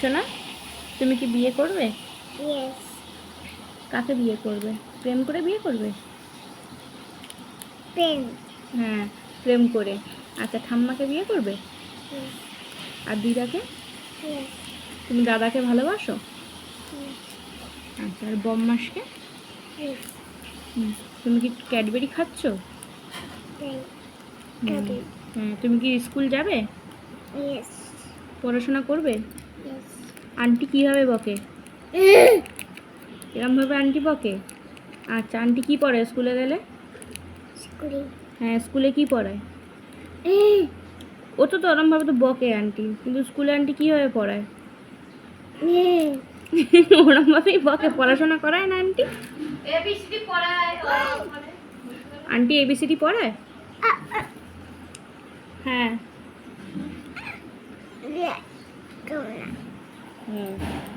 শোনা তুমি কি বিয়ে করবে? কাকে বিয়ে করবে? প্রেম করে বিয়ে করবে? Pen. হ্যাঁ প্রেম করে। আচ্ছা ঠাম্মাকে বিয়ে করবে? আর দিদাকে? তুমি দাদাকে ভালোবাসো? আচ্ছা আর বম্মাসকে. তুমি কি ক্যাডবেরি খাচ্ছ. হ্যাঁ তুমি কি স্কুল যাবে? পড়াশোনা করবে. আন্টি কীভাবে বকে? এরমভাবে আন্টি বকে? আচ্ছা আন্টি কি পড়ে স্কুলে গেলে? হ্যাঁ স্কুলে কি পড়ায়? ও তো তো ওরমভাবে তো বকে আন্টি কিন্তু স্কুলে আন্টি কীভাবে পড়ায়? ওরমভাবেই বকে। পড়াশোনা করায় না আন্টি? আন্টি এবিসিডি পড়ায়? হ্যাঁ। 嗯。